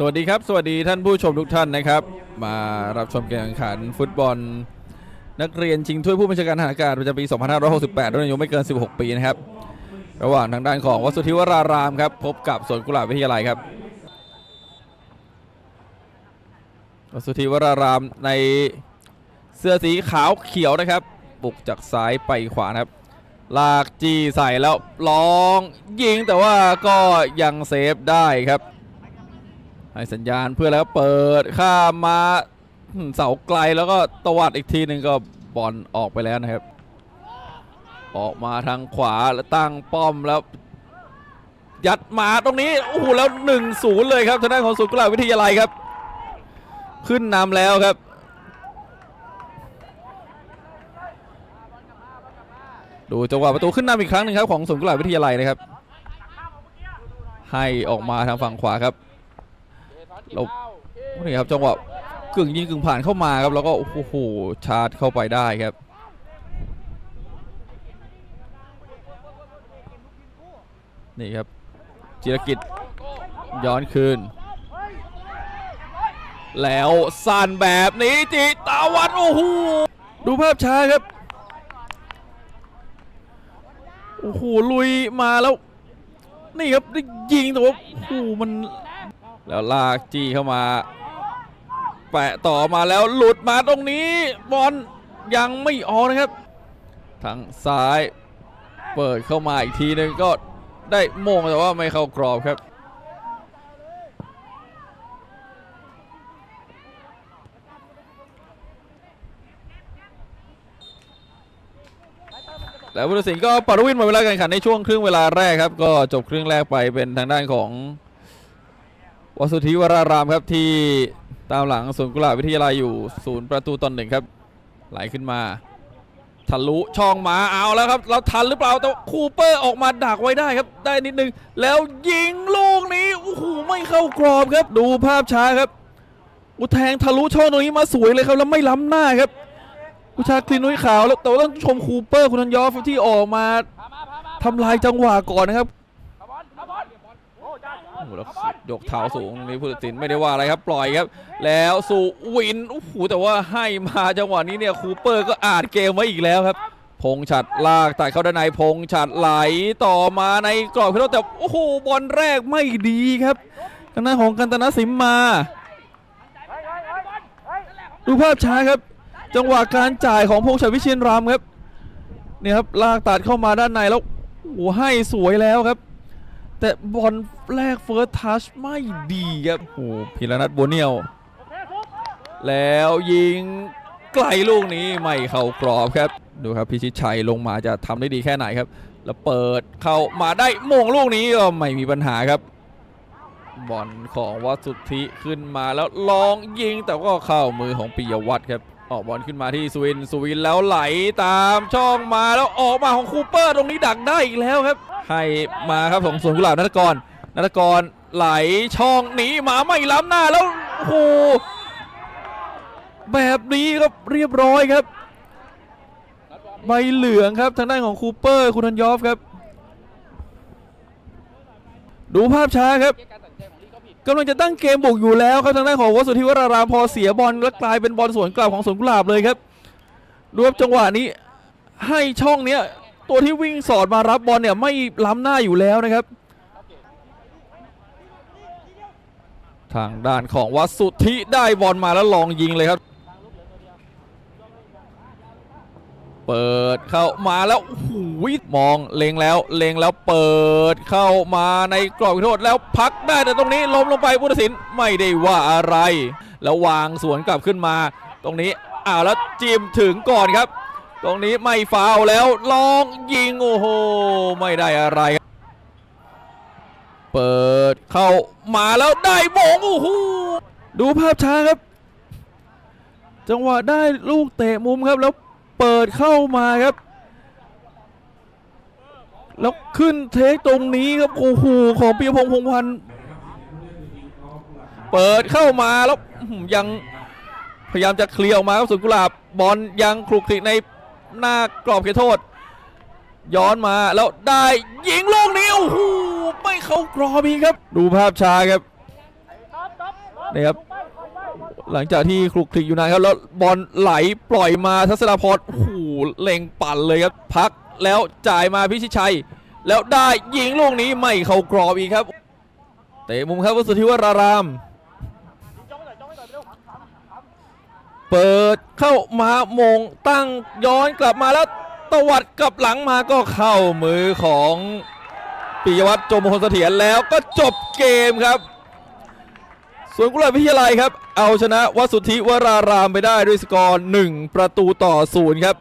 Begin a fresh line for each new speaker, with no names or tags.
สวัสดีครับ สวัสดีท่านผู้ชมทุกท่านนะครับ มารับชมการแข่งขันฟุตบอล นักเรียนชิงถ้วยผู้บัญชาการทหารอากาศประจำปี 2568 รุ่นอายุไม่เกิน 16 ปีนะครับ ระหว่างทางด้านของวสุทธิวรารามครับ พบกับสวนกุหลาบวิทยาลัยครับวสุทธิวรารามในเสื้อสีขาวเขียวนะครับ บุกจากซ้ายไปขวานะครับ ลากจีใส่แล้วลองยิงแต่ว่าก็ยังเซฟได้ครับ ให้สัญญาณเพื่อแล้วเปิดข้ามมาเสาไกลแล้วก็ตวัดอีกทีหนึ่งก็บอลออกไปแล้วนะครับ ออกมาทางขวาแล้วตั้งป้อมแล้ว ยัดมาตรงนี้โอ้โหแล้ว1นศูนย์เลยครับทางด้านของสุกุหลาบวิทยาลัยครับ ขึ้นนำแล้วครับดูจังหวะประตูขึ้นนำอีกครั้งหนึ่งครับของสวนกุหลาบวิทยาลัยนะครับ ให้ออกมาทางฝั่งขวาครับ เรานี่ครับจังหวะกึ่งยิงกึ่งผ่านเข้ามาครับแล้วก็โอ้โหชาร์จเข้าไปได้ครับนี่ครับจิรกิจย้อนคืน แล้วสั่นแบบนี้จิตาวันโอ้โหดูภาพช้าครับโอ้โหลุยมาแล้ว นี่ครับได้ยิงแต่ว่าโอ้โหมัน แล้วลากจี้เข้ามา แปะต่อมาแล้วหลุดมาตรงนี้ บอลยังไม่ออกนะครับทางซ้ายเปิดเข้ามาอีกทีหนึงก็ได้มงแต่ว่าไม่เข้ากรอบครับแล้วผู้ตัดสินก็ปารวินหมดเวลาการแข่งขันในช่วงครึ่งเวลาแรกครับ ก็จบครึ่งแรกไปเป็นทางด้านของ วสุธิวรารามครับที่ตามหลังสวนกุหลาบวิทยาลัยอยู่ศูนย์ประตูตอนหนึ่งครับ ไหลขึ้นมาทะลุช่องมาเอาแล้วครับ เราทันหรือเปล่าแต่ว่าคูเปอร์ออกมาดักไว้ได้ครับ ได้นิดนึง แล้วยิงลูกนี้โอ้โหไม่เข้ากรอบครับ ดูภาพช้าครับ อุแทงทะลุช่องตรงนี้มาสวยเลยครับแล้วไม่ล้ำหน้าครับกุชาคลินนุ้ยขาวแล้วแต่ว่าต้องชมคูเปอร์คุณทันยอฟที่ออกมาทำลายจังหวะก่อนนะครับ โอ้โหแล้วยกเท้าสูงนี้ผู้ตัดสินไม่ได้ว่าอะไรครับ ปล่อยครับ แล้วสู่วินโอ้โหแต่ว่าให้มาจังหวะนี้เนี่ยคูเปอร์ก็อาจเกมไว้อีกแล้วครับ พงฉัดลากตัดเข้าด้านในพงฉัดไหลต่อมาในกรอบพิโรจน์แต่โอ้โหบอลแรกไม่ดีครับทางด้านของกันตนาสิมมา ดูภาพช้าครับ จังหวะการจ่ายของพงษ์ชัยวิเชียนรามครับเนี่ยครับลากตัดเข้ามาด้านในแล้วโอ้โหให้สวยแล้วครับ แต่บอลแรกเฟิร์สทัชไม่ดีครับโอ้โหพิรนัทบัวเนียว แล้วยิงไกลลูกนี้ไม่เข้ากรอบครับ ดูครับพิชิตชัยลงมาจะทำได้ดีแค่ไหนครับ แล้วเปิดเข้ามาได้มงลูกนี้ก็ไม่มีปัญหาครับ บอลของวัสุทธิขึ้นมาแล้วลองยิงแต่ก็เข้ามือของปิยวัฒน์ครับออกบอลขึ้นมาที่สวินสวินแล้วไหลตามช่องมาแล้วออกมาของคูเปอร์ตรงนี้ดักได้อีกแล้วครับให้มาครับของสวนกุหลาบนัทกรนัทกรไหลช่องหนีมาไม่ล้ำหน้าแล้วโอ้โหแบบนี้ครับเรียบร้อยครับ ใบเหลืองครับทางด้านของคูเปอร์คุณทันยอฟครับ ดูภาพช้าครับกำลังจะตั้งเกมบุกอยู่แล้วครับทางด้านของวสุทธิวรารามพอเสียบอลแล้วกลายเป็นบอลสวนกลับของสวนกุหลาบเลยครับดูครับจังหวะนี้ให้ช่องเนี้ย ตัวที่วิ่งสอดมารับบอลเนี่ยไม่ล้ำหน้าอยู่แล้วนะครับ ทางด้านของวัสุทธิได้บอลมาแล้วลองยิงเลยครับ เปิดเข้ามาแล้วโอ้โหมองเล็งแล้วเล็งแล้วเปิดเข้ามาในกรอบโทษแล้วพักได้แต่ตรงนี้ล้มลงไปผู้ตัดสินไม่ได้ว่าอะไร แล้ววางสวนกลับขึ้นมา ตรงนี้อ้าวแล้วจิ้มถึงก่อนครับ ตรงนี้ไม่ฟาวแล้วลองยิง โอ้โห ไม่ได้อะไร เปิดเข้ามาแล้วได้โมงโอ้โหดูภาพช้าครับ จังหวะได้ลูกเตะมุมครับแล้วเปิดเข้ามาครับ แล้วขึ้นเทคตรงนี้ครับโอ้โหของปียพงพงพันธ์เปิดเข้ามาแล้วยังพยายามจะเคลียร์ออกมาครับสุนกุหลาบบอลยังคลุกคลิกใน หน้ากรอบเขตโทษ ย้อนมาแล้วได้ยิงลูกนี้โอ้โหไม่เข้ากรอบอีกครับ ดูภาพช้าครับนะครับ หลังจากที่คลุกคลิกอยู่นานครับแล้วบอลไหลปล่อยมาทัศนาพรโอ้โหเล็งปั่นเลยครับ พักแล้วจ่ายมาพิชิตชัย แล้วได้ยิงลูกนี้ไม่เข้ากรอบอีกครับเตะมุมครับวสุทธิวราราม เปิดเข้ามามงตั้งย้อนกลับมาแล้วตวัดกลับหลังมาก็เข้ามือของปิยวัฒน์จมพลเสถียรแล้วก็จบเกมครับส่วนกุหลาบวิทยาลัยครับ เอาชนะวสุทธิวรารามไปได้ด้วยสกอร์ 1 ประตูต่อศูนย์ครับ